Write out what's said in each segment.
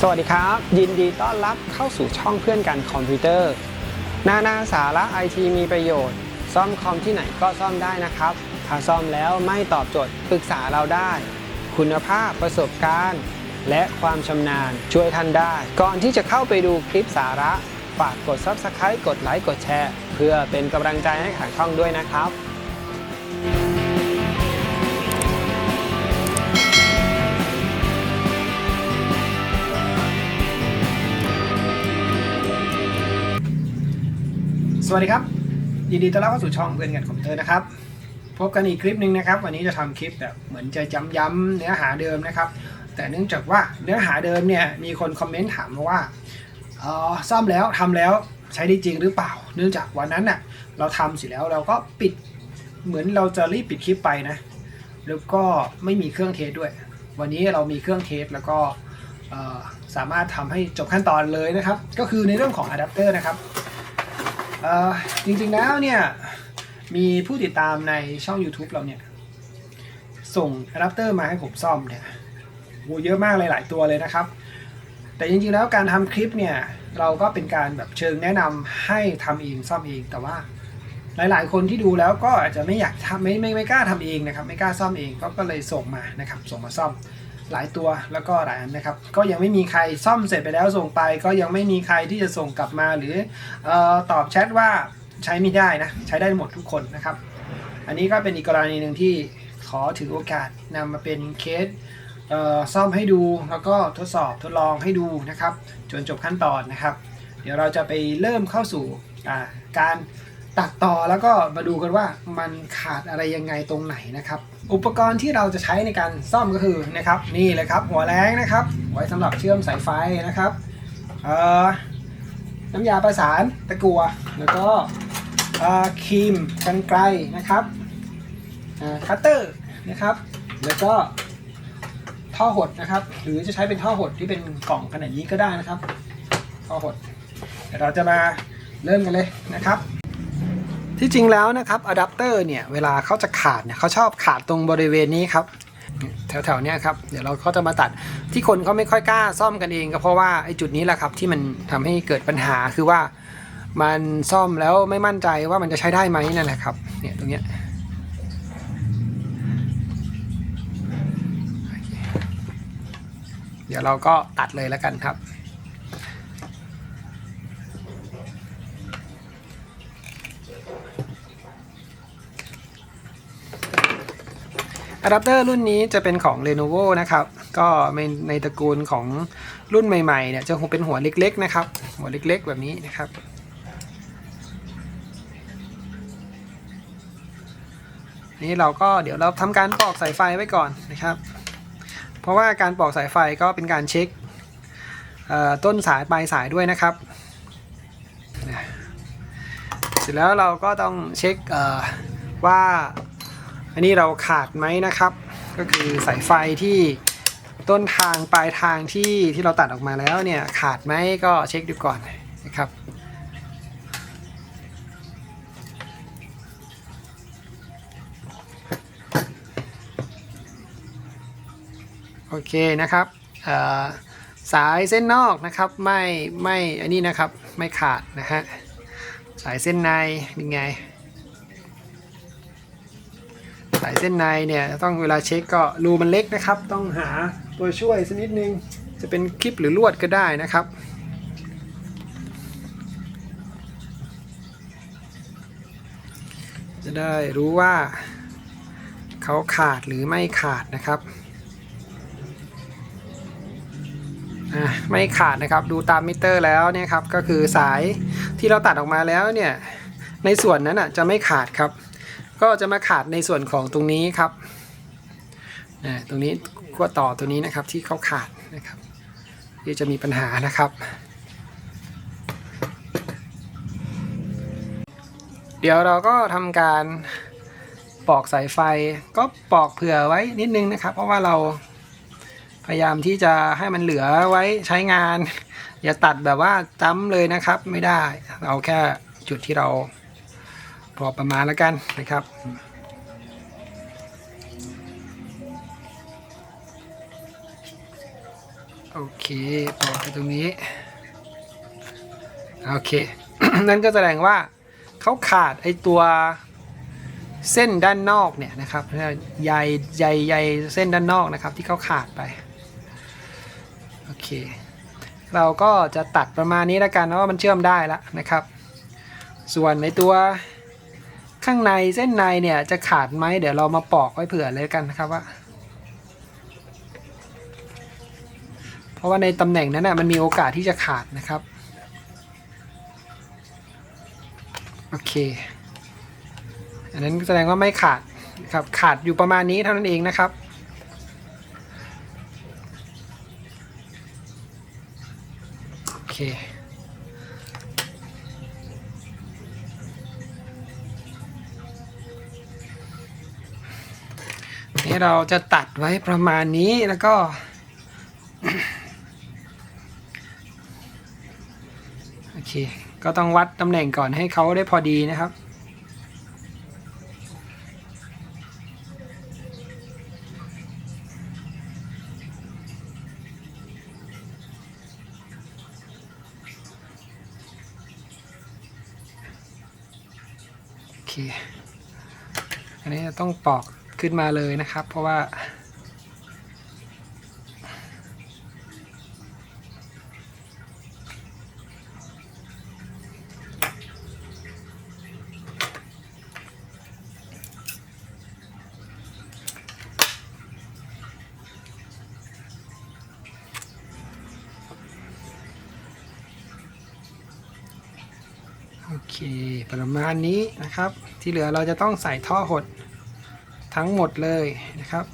สวัสดีครับ ยินดีต้อนรับเข้าสู่ช่องเพื่อนกันคอมพิวเตอร์ นานาสาระไอทีมีประโยชน์ ซ่อมคอมที่ไหนก็ซ่อมได้นะครับ ถ้าซ่อมแล้วไม่ตอบโจทย์ปรึกษาเราได้ คุณภาพประสบการณ์ และความชำนาญช่วยท่านได้ ก่อนที่จะเข้าไปดูคลิปสาระ ฝากกด Subscribe กดไลค์กดแชร์ เพื่อเป็นกำลังใจให้ทางช่องด้วยนะครับ สวัสดีครับ ยินดีต้อนรับเข้าสู่ช่องเพื่อนกันคอมเตอร์นะครับ พบกันอีกคลิปหนึ่งนะครับ วันนี้จะทำคลิปแบบเหมือนจะย้ำเนื้อหาเดิมนะครับ แต่เนื่องจากว่าเนื้อหาเดิมเนี่ยมีคนคอมเมนต์ถามมาว่าเออซ่อมแล้วทำแล้วใช้ได้จริงหรือเปล่า เนื่องจากวันนั้นน่ะเราทำเสร็จแล้วเราก็ปิดเหมือนเราจะรีบปิดคลิปไปนะ แล้วก็ไม่มีเครื่องเทสด้วย วันนี้เรามีเครื่องเทสแล้วก็สามารถทำให้จบขั้นตอนเลยนะครับ ก็คือในเรื่องของอะแดปเตอร์นะครับ เอ่อจริงๆแล้วเนี่ยมีผู้ติดตามในช่อง YouTube เราเนี่ย ส่งอะแดปเตอร์มาให้ผมซ่อมเนี่ยโหเยอะมากเลยหลายตัวเลยนะครับ แต่จริงๆแล้วการทำคลิปเนี่ย เราก็เป็นการแบบเชิงแนะนำให้ทำเองซ่อมเองแต่ว่าหลายๆ คนที่ดูแล้วก็อาจจะไม่อยากทำไม่ไม่ไม่กล้าทำเองนะครับ ไม่กล้าซ่อมเองก็ก็เลยส่งมานะครับ ส่งมาซ่อม หลายตัวแล้วก็หลายอันนะครับ ก็ยังไม่มีใครซ่อมเสร็จไปแล้วส่งไป ก็ยังไม่มีใครที่จะส่งกลับมาหรือออตอบแชทว่าใช้ไม่ได้นะ ใช้ได้หมดทุกคนนะครับ อันนี้ก็เป็นอีกกรณีหนึ่งที่ขอถือโอกาสนำมาเป็นเคสเอ่อซ่อมให้ดูแล้วก็ทดสอบทดลองให้ดูนะครับ จนจบขั้นตอนนะครับ เดี๋ยวเราจะไปเริ่มเข้าสู่การ ตัดต่อแล้วก็มาดูกันว่ามันขาดอะไรยังไงตรงไหนนะครับ อุปกรณ์ที่เราจะใช้ในการซ่อมก็คือนะครับนี่เลยครับ หัวแรงนะครับ ไว้สำหรับเชื่อมสายไฟนะครับเอ่อน้ำยาประสานตะกัวแล้วก็เอ่อครีมกันไกลนะครับอ่าคัตเตอร์นะครับ แล้วก็ท่อหดนะครับ หรือจะใช้เป็นท่อหดที่เป็นกล่องขนาดนี้ก็ได้นะครับ ท่อหดเดี๋ยวเราจะมาเริ่มกันเลยนะครับ ที่จริงแล้วนะครับอะแดปเตอร์เนี่ยเวลาเขาจะขาดเนี่ยเขาชอบขาดตรงบริเวณนี้ครับแถวๆนี้ครับเดี๋ยวเราก็จะมาตัดที่คนเขาไม่ค่อยกล้าซ่อมกันเองก็เพราะว่าไอ้จุดนี้แหละครับที่มันทำให้เกิดปัญหาคือว่ามันซ่อมแล้วไม่มั่นใจว่ามันจะใช้ได้ไหมนั่นแหละครับเนี่ยตรงเนี้ยเดี๋ยวเราก็ตัดเลยแล้วกันครับ อะแดปเตอร์รุ่นนี้จะเป็นของ Lenovo นะครับ ก็ในในตระกูลของรุ่นใหม่ๆเนี่ยจะคงเป็นหัวเล็กๆนะครับ หัวเล็กๆแบบนี้นะครับนี่เราก็เดี๋ยวเราทำการปอกสายไฟไว้ก่อนนะครับ เพราะว่าการปอกสายไฟก็เป็นการเช็คต้นสายปลายสายด้วยนะครับ เสร็จแล้วเราก็ต้องเช็คว่า อันนี้เราขาดไหมนะครับ ก็คือสายไฟที่ต้นทางปลายทางที่ที่เราตัดออกมาแล้วเนี่ยขาดไหมก็เช็คดูก่อนนะครับโอเคนะครับสายเส้นนอกนะครับไม่ไม่อันนี้นะครับไม่ขาดนะฮะสายเส้นในเป็นไงายเส้นในเนี่ยต้องเวลาเช็คก็รูมันเล็กนะครับ ต้องหาตัวช่วยสักนิดนึง จะเป็นคลิปหรือลวดก็ได้นะครับจะได้รู้ว่าเขาขาดหรือไม่ขาดนะครับอะไม่ขาดนะครับดูตามมิเตอร์แล้วเนี่ยครับก็คือสายที่เราตัดออกมาแล้วเนี่ยในส่วนนั้นอะจะไม่ขาดครับ ก็จะมาขาดในส่วนของตรงนี้ครับตรงนี้ขั้วต่อตัวนี้นะครับที่เขาขาดนะครับที่จะมีปัญหานะครับ เดี๋ยวเราก็ทำการปอกสายไฟก็ปอกเผื่อไว้นิดนึงนะครับ เพราะว่าเราพยายามที่จะให้มันเหลือไว้ใช้งาน อย่าตัดแบบว่าจ้ำเลยนะครับไม่ได้ เอาแค่จุดที่เรา พอประมาณแล้วกันนะครับ โอเคต่อไปตรงนี้ โอเค นั่นก็แสดงว่าเขาขาดไอตัวเส้นด้านนอกเนี่ยนะครับใยใยใยเส้นด้านนอกนะครับที่เขาขาดไป โอเค เราก็จะตัดประมาณนี้แล้วกันเพราะว่ามันเชื่อมได้แล้วนะครับ ส่วนในตัว ข้างในเส้นในเนี่ยจะขาดไหมเดี๋ยวเรามาปอกไว้เผื่อเลยกันนะครับว่า เพราะว่าในตำแหน่งนั้นนะมันมีโอกาสที่จะขาดนะครับ โอเค อันนั้นแสดงว่าไม่ขาดนะครับขาดอยู่ประมาณนี้เท่านั้นเองนะครับโอเค นี่เราจะตัดไว้ประมาณนี้แล้วก็ โอเค ก็ต้องวัดตำแหน่งก่อนให้เขาได้พอดีนะครับโอเคอันนี้ต้องปอก ขึ้นมาเลยนะครับ เพราะว่า โอเค ประมาณนี้นะครับ ที่เหลือเราจะต้องใส่ท่อหด ทั้งหมดเลยนะครับ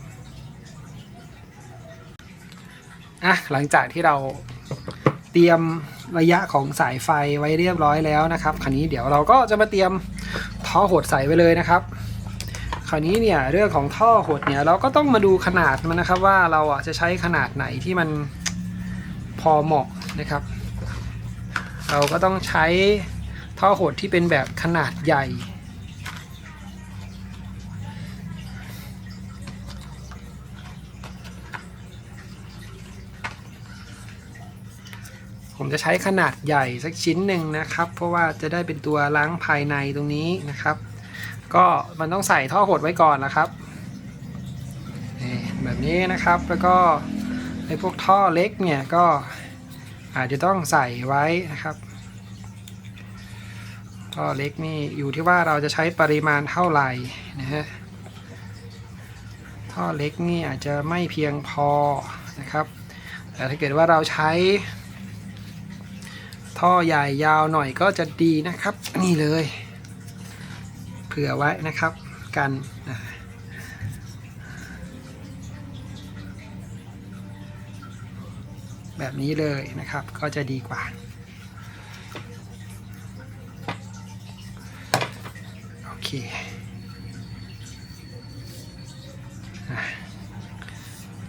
อะหลังจากที่เราเตรียมระยะของสายไฟไว้เรียบร้อยแล้วนะครับคราวนี้เดี๋ยวเราก็จะมาเตรียมท่อหดใส่ไว้เลยนะครับคราวนี้เนี่ยเรื่องของท่อหดเนี่ยเราก็ต้องมาดูขนาดมันนะครับ ว่าเราอะจะใช้ขนาดไหนที่มันพอเหมาะนะครับ เราก็ต้องใช้ท่อหดที่เป็นแบบขนาดใหญ่ ผมจะใช้ขนาดใหญ่สักชิ้นหนึ่งนะครับ เพราะว่าจะได้เป็นตัวล้างภายในตรงนี้นะครับ ก็มันต้องใส่ท่อหดไว้ก่อนนะครับแบบนี้นะครับแล้วก็ในพวกท่อเล็กเนี่ยก็อาจจะต้องใส่ไว้นะครับ ท่อเล็กนี่อยู่ที่ว่าเราจะใช้ปริมาณเท่าไหร่นะฮะท่อเล็กนี่อาจจะไม่เพียงพอนะครับแต่ถ้าเกิดว่าเราใช้ ท่อใหญ่ยาวหน่อยก็จะดีนะครับ นี่เลย เผื่อไว้นะครับกันแบบนี้เลยนะครับก็จะดีกว่า โอเค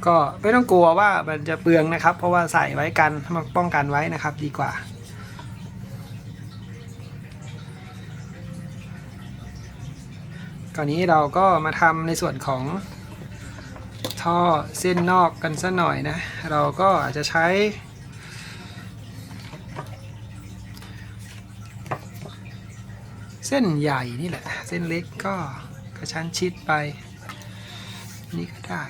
ก็ไม่ต้องกลัวว่ามันจะเปลืองนะครับ เพราะว่าใส่ไว้กันมาป้องกันไว้นะครับดีกว่า ก่อนนี้เราก็มาทำในส่วนของท่อเส้นนอกกันสักหน่อยนะ เราก็อาจจะใช้ เส้นใหญ่นี่แหละ เส้นเล็กก็กระชั้นชิดไป นี่ก็ได้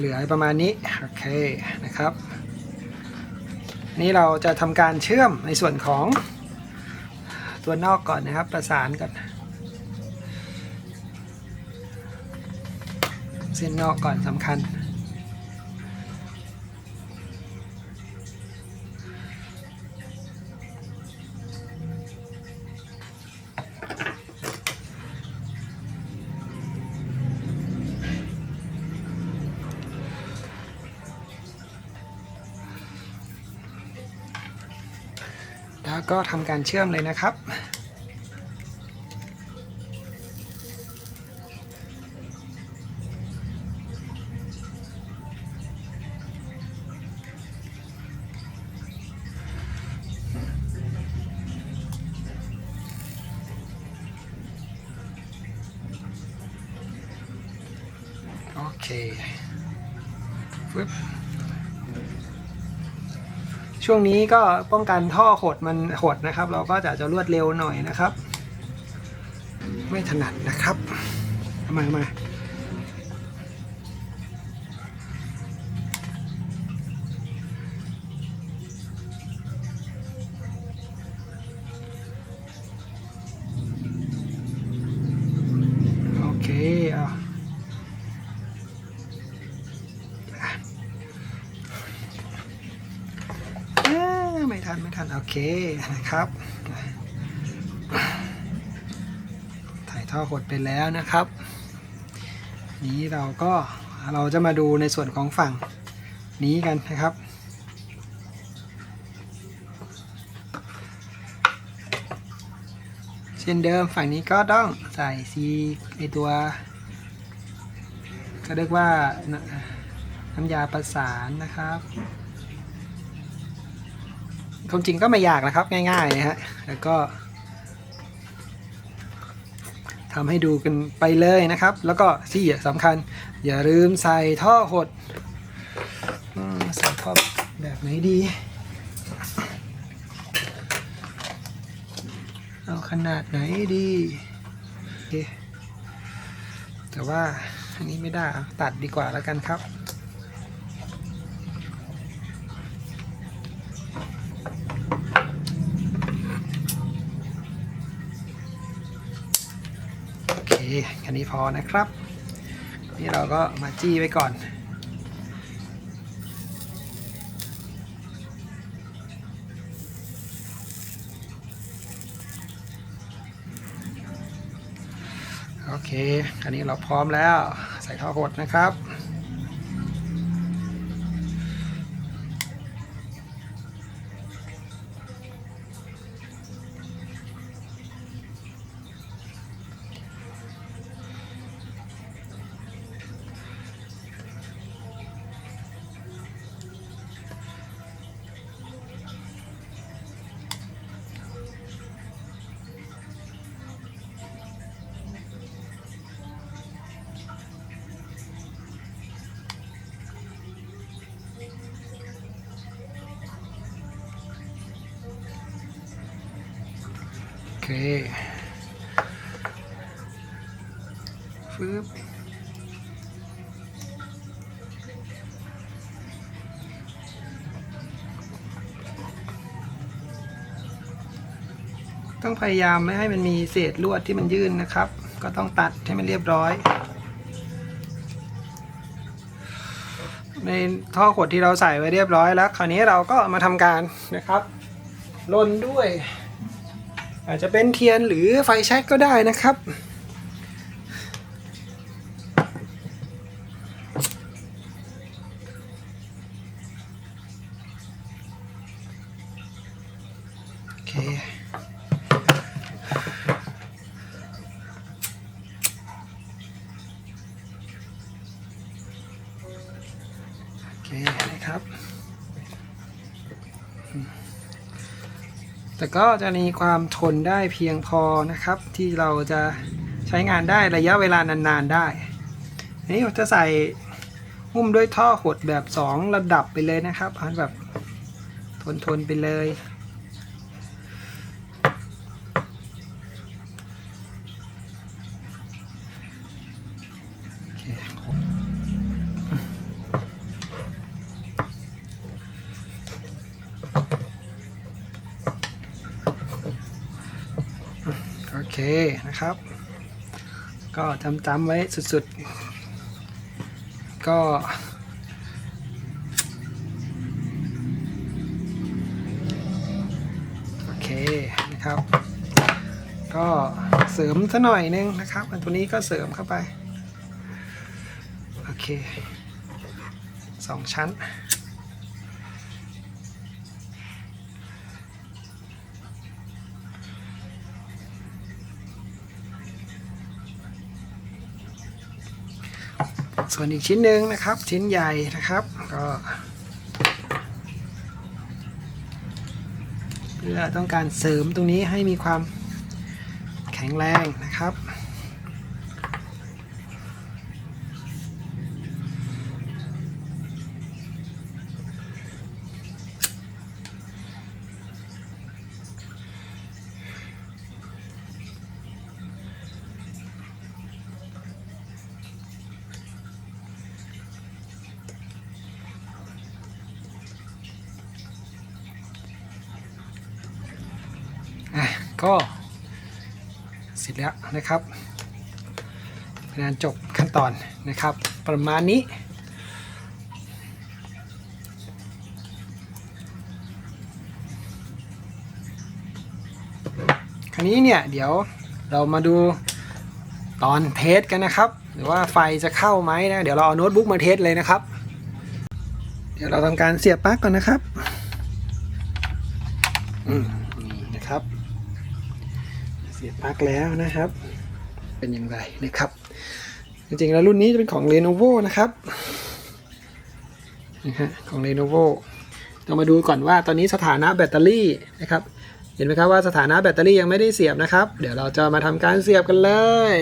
เหลือประมาณนี้โอเคนะครับนี่เราจะทำการเชื่อมในส่วนของตัวนอกก่อนนะครับ ประสานก่อนเส้นนอกก่อนสำคัญ ก็ทำการเชื่อมเลยนะครับ โอเคฟึบ ช่วงนี้ก็ป้องกันท่อหดมันหดนะครับ เราก็จะจะรวดเร็วหน่อยนะครับ ไม่ถนัดนะครับ มามา ทันไม่ทัน โอเคนะครับ ถ่ายท่อหดไปแล้วนะครับ นี้เราก็เราจะมาดูในส่วนของฝั่งนี้กันนะครับเช่นเดิมฝั่งนี้ก็ต้องใส่ซีไอตัวก็เรียกว่าน้ำน้ำยาประสานนะครับ ความจริงก็ไม่ยากนะครับง่ายๆนะฮะแล้วก็ทำให้ดูกันไปเลยนะครับ แล้วก็ที่สำคัญ อย่าลืมใส่ท่อหดใส่ท่อแบบไหนดี เอาขนาดไหนดี แต่ว่าอันนี้ไม่ได้ตัดดีกว่าแล้วกันครับ โอเค แค่นี้พอนะครับ นี่เราก็มาจี้ไว้ก่อน โอเค อันนี้เราพร้อมแล้วใส่ท่อหดนะครับ ฟึบต้องพยายามไม่ให้มันมีเศษลวดที่มันยื่นนะครับ ก็ต้องตัดให้มันเรียบร้อย ในท่อขดที่เราใส่ไว้เรียบร้อยแล้ว คราวนี้เราก็มาทำการนะครับลนด้วย อาจจะเป็นเทียนหรือไฟแช็กก็ได้นะครับ แต่ก็จะมีความทนได้เพียงพอนะครับ ที่เราจะใช้งานได้ระยะเวลานานๆได้อันนี้ผมจะใส่หุ้มด้วยท่อหดแบบ 2 ระดับไปเลยนะครับแบบทนๆไปเลย โอเคครบโอ เคนะครับ ก็จำจำๆไว้สุดๆ ก็ โอเคนะครับ ก็เสริมซะหน่อยนึงนะครับ อันตัวนี้ก็เสริมเข้าไป โอเคสองชั้น ส่วนอีกชิ้นหนึ่งนะครับ ชิ้นใหญ่นะครับก็เพื่อต้องการเสริมตรงนี้ให้มีความแข็งแรงนะครับ ก็เสร็จแล้วนะครับเป็นจบขั้นตอนนะครับ ประมาณนี้ คราวนี้เนี่ยเดี๋ยวเรามาดูตอนเทสกันนะครับ หรือว่าไฟจะเข้าไหมนะ เดี๋ยวเราเอาโน้ตบุ๊กมาเทสเลยนะครับ เดี๋ยวเราทำการเสียบปลั๊กก่อนนะครับ แล้วนะครับ เป็นอย่างไรนะครับ จริงๆแล้วรุ่นนี้จะเป็นของ Lenovo นะครับนะฮะของ Lenovo เรามาดูก่อนว่าตอนนี้สถานะแบตเตอรี่นะครับ เห็นไหมครับว่าสถานะแบตเตอรี่ยังไม่ได้เสียบนะครับ เดี๋ยวเราจะมาทำการเสียบกันเลย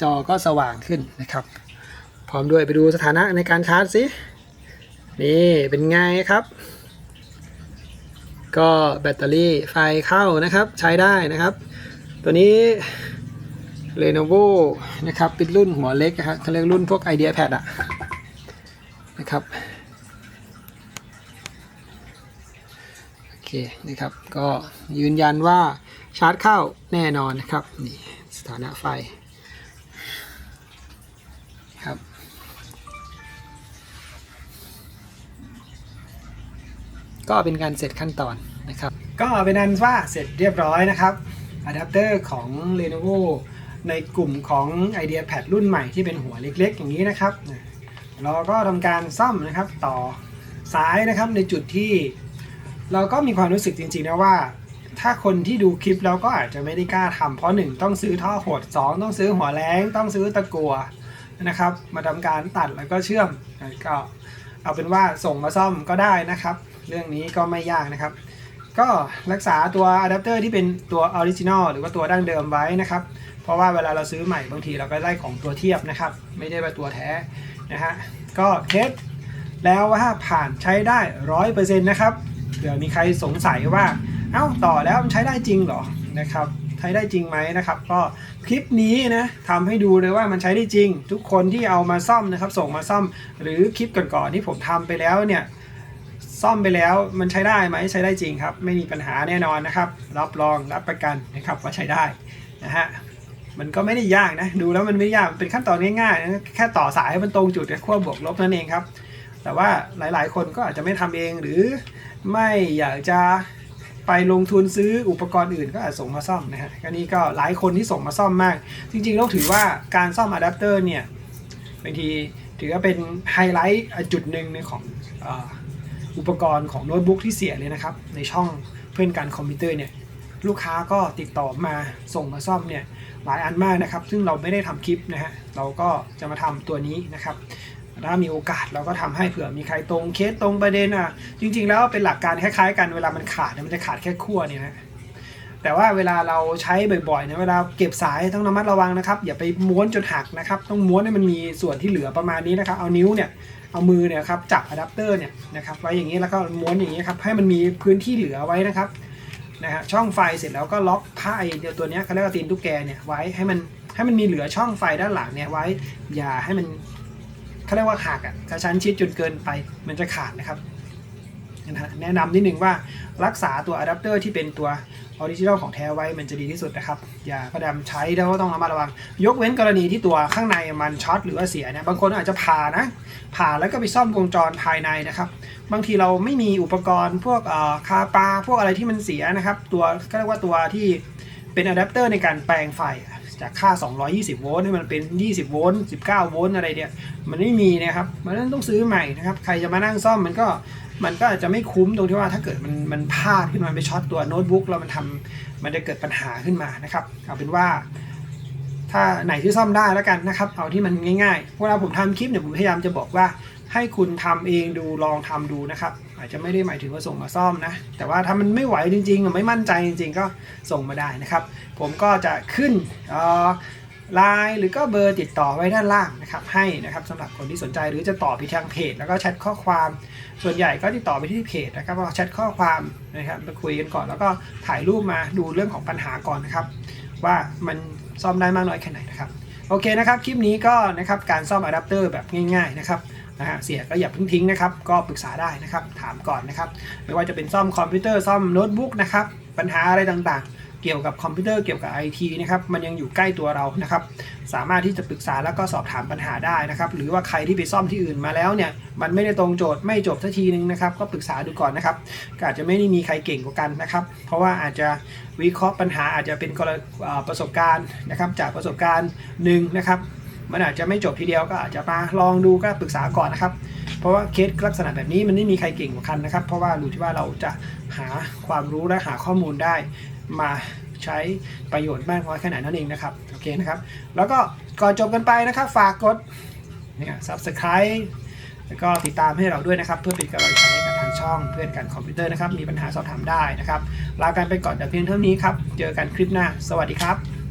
จอก็สว่างขึ้นนะครับ พร้อมด้วยไปดูสถานะในการชาร์จสิ นี่เป็นไงครับ ก็แบตเตอรี่ไฟเข้านะครับใช้ได้นะครับ ตัวนี้ Lenovo นะครับเป็นรุ่นหัวเล็กนะครับเขาเรียกรุ่นพวก IdeaPad อะนะครับโอเคนะครับก็ยืนยันว่าชาร์จเข้าแน่นอนนะครับนี่สถานะไฟ ก็เป็นการเสร็จขั้นตอนนะครับ ก็เป็นอันว่าเสร็จเรียบร้อยนะครับอะแดปเตอร์ของ Lenovo ในกลุ่มของ IdeaPad รุ่นใหม่ที่เป็นหัวเล็กๆ อย่างนี้นะครับ เราก็ทำการซ่อมนะครับต่อสายนะครับในจุดที่ เราก็มีความรู้สึกจริงๆนะว่า ถ้าคนที่ดูคลิปแล้วก็อาจจะไม่ได้กล้าทำเพราะหนึ่งต้องซื้อท่อหดสองต้องซื้อหัวแรงต้องซื้อตะกัวนะครับ มาทำการตัดแล้วก็เชื่อมก็เอาเป็นว่าส่งมาซ่อมก็ได้นะครับ เรื่องนี้ก็ไม่ยากนะครับ ก็รักษาตัวอะแดปเตอร์ที่เป็นตัวออริจินอลหรือว่าตัวดั้งเดิมไว้นะครับ เพราะว่าเวลาเราซื้อใหม่บางทีเราก็ได้ของตัวเทียบนะครับ ไม่ได้เป็นตัวแท้นะฮะก็เทสแล้วว่าผ่านใช้ได้ร้อยเปอร์เซ็นต์นะครับเผื่อมีใครสงสัยว่าเอ้าต่อแล้วมันใช้ได้จริงเหรอนะครับใช้ได้จริงไหมนะครับ ก็คลิปนี้นะทำให้ดูเลยว่ามันใช้ได้จริง ทุกคนที่เอามาซ่อมนะครับ ส่งมาซ่อม หรือคลิปก่อนๆที่ผมทำไปแล้วเนี่ย ซ่อมไปแล้วมันใช้ได้ไหมใช้ได้จริงครับ ไม่มีปัญหาแน่นอนนะครับ รับรองรับประกันนะครับว่าใช้ได้นะฮะมันก็ไม่ได้ยากนะ ดูแล้วมันไม่ยากเป็นขั้นตอนง่ายๆนะแค่ต่อสายให้มันตรงจุดกับขั้วบวกลบนั่นเองครับ แต่ว่าหลายๆ คนก็อาจจะไม่ทำเองหรือไม่อยากจะไปลงทุนซื้ออุปกรณ์อื่นก็อาจส่งมาซ่อมนะฮะก็นี่ก็หลายคนที่ส่งมาซ่อมมาก จริงๆต้องถือว่าการซ่อมอะแดปเตอร์เนี่ยบางทีถือว่าเป็นไฮไลท์จุดหนึ่งในของ อุปกรณ์ของโน้ตบุ๊กที่เสียเลยนะครับ ในช่องเพื่อนการคอมพิวเตอร์เนี่ยลูกค้าก็ติดต่อมาส่งมาซ่อมเนี่ยหลายอันมากนะครับ ซึ่งเราไม่ได้ทำคลิปนะฮะเราก็จะมาทำตัวนี้นะครับถ้ามีโอกาสเราก็ทำให้เผื่อมีใครตรงเคสตรงประเด็นอะจริง ๆ แล้วเป็นหลักการคล้ายๆ กันเวลามันขาดเนี่ยมันจะขาดแค่ขั้วเนี่ยนะแต่ว่าเวลาเราใช้บ่อยๆเนี่ยเวลาเก็บสายต้องระมัดระวังนะครับ อย่าไปม้วนจนหักนะครับ ต้องม้วนให้มันมีส่วนที่เหลือประมาณนี้นะครับ เอานิ้วเนี่ย เอามือเนี่ยครับจับอะแดปเตอร์เนี่ยนะครับไว้อย่างนี้แล้วก็ม้วนอย่างนี้ครับให้มันมีพื้นที่เหลือไว้นะครับนะฮะช่องไฟเสร็จแล้วก็ล็อกผ้าไอเดียวตัวเนี้ยเขาเรียกว่าตีนตุ๊กแกเนี่ยไว้ให้มันให้มันมีเหลือช่องไฟด้านหลังเนี่ยไว้อย่าให้มันเขาเรียกว่าหักอะกระชั้นชิดจนเกินไปมันจะขาดนะครับ นะฮะแนะนำนิดนึงว่ารักษาตัวอะแดปเตอร์ที่เป็นตัวออริจินอลของแท้ไว้มันจะดีที่สุดนะครับ อย่าพยายามใช้แล้วก็ต้องระมัดระวัง ยกเว้นกรณีที่ตัวข้างในมันช็อตหรือว่าเสียเนี่ยบางคนอาจจะผ่านะ ผ่าแล้วก็ไปซ่อมวงจรภายในนะครับ บางทีเราไม่มีอุปกรณ์พวกคาปาพวกอะไรที่มันเสียนะครับ ตัวก็เรียกว่าตัวที่เป็นอะแดปเตอร์ในการแปลงไฟจากค่า 220 โวลต์ให้มันเป็น 20 โวลต์ 19 โวลต์อะไรเนี่ย มันไม่มีนะครับ มันต้องซื้อใหม่นะครับ ใครจะมานั่งซ่อมมันก็ มันก็อาจจะไม่คุ้มตรงที่ว่าถ้าเกิดมันมันพลาดขึ้นมาไปช็อตตัวโน้ตบุ๊กแล้วมันทำมันจะเกิดปัญหาขึ้นมานะครับเอาเป็นว่าถ้าไหนที่ซ่อมได้แล้วกันนะครับ เอาที่มันง่ายๆเวลาผมทำคลิปเนี่ยผมพยายามจะบอกว่าให้คุณทำเองดูลองทำดูนะครับ อาจจะไม่ได้หมายถึงว่าส่งมาซ่อมนะ แต่ว่าถ้ามันไม่ไหวจริงๆหรือไม่มั่นใจจริง ๆ ก็ส่งมาได้นะครับ ผมก็จะขึ้นอ๋อ ไลน์หรือก็เบอร์ติดต่อไว้ด้านล่างนะครับให้นะครับสำหรับคนที่สนใจหรือจะต่อไปทางเพจ แล้วก็แชทข้อความส่วนใหญ่ก็ติดต่อไปที่เพจนะครับว่าแชทข้อความนะครับมาคุยกันก่อนแล้วก็ถ่ายรูปมาดูเรื่องของปัญหาก่อนนะครับ ว่ามันซ่อมได้มากน้อยแค่ไหนนะครับโอเคนะครับคลิปนี้ก็นะครับการซ่อมอะแดปเตอร์แบบง่ายๆนะครับนะฮะเสียก็อย่าเพิ่งทิ้งนะครับ ก็ปรึกษาได้นะครับ ถามก่อนนะครับ ไม่ว่าจะเป็นซ่อมคอมพิวเตอร์ซ่อมโน้ตบุ๊กนะครับ ปัญหาอะไรต่างๆ เกี่ยวกับคอมพิวเตอร์เกี่ยวกับ IT นะครับมันยังอยู่ใกล้ตัวเรานะครับ สามารถที่จะปรึกษาแล้วก็สอบถามปัญหาได้นะครับ หรือว่าใครที่ไปซ่อมที่อื่นมาแล้วเนี่ยมันไม่ได้ตรงโจทย์ไม่จบสักทีนึงนะครับ ก็ปรึกษาดูก่อนนะครับอาจจะไม่ได้มีใครเก่งกว่ากันนะครับ เพราะว่าอาจจะวิเคราะห์ปัญหาอาจจะเป็นกรประสบการณ์นะครับ จากประสบการณ์หนึ่งนะครับ มันอาจจะไม่จบทีเดียวก็อาจจะมาลองดูก็ปรึกษาก่อนนะครับเพราะว่าเคสลักษณะแบบนี้มันไม่มีใครเก่งกว่ากันนะครับ เพราะว่ารู้ที่ว่าเราจะหาความรู้และหาข้อมูลได้ มาใช้ประโยชน์มากน้อยแค่ไหนนั่นเองนะครับโอเคนะครับ แล้วก็ก่อนจบกันไปนะครับ ฝากกดเนี่ย subscribe แล้วก็ติดตามให้เราด้วยนะครับ เพื่อเป็นกำลังใจให้กับทางช่องเพื่อนกันคอมพิวเตอร์นะครับ มีปัญหาสอบถามได้นะครับลากันไปก่อนแต่เพียงเท่านี้ครับ เจอกันคลิปหน้า สวัสดีครับ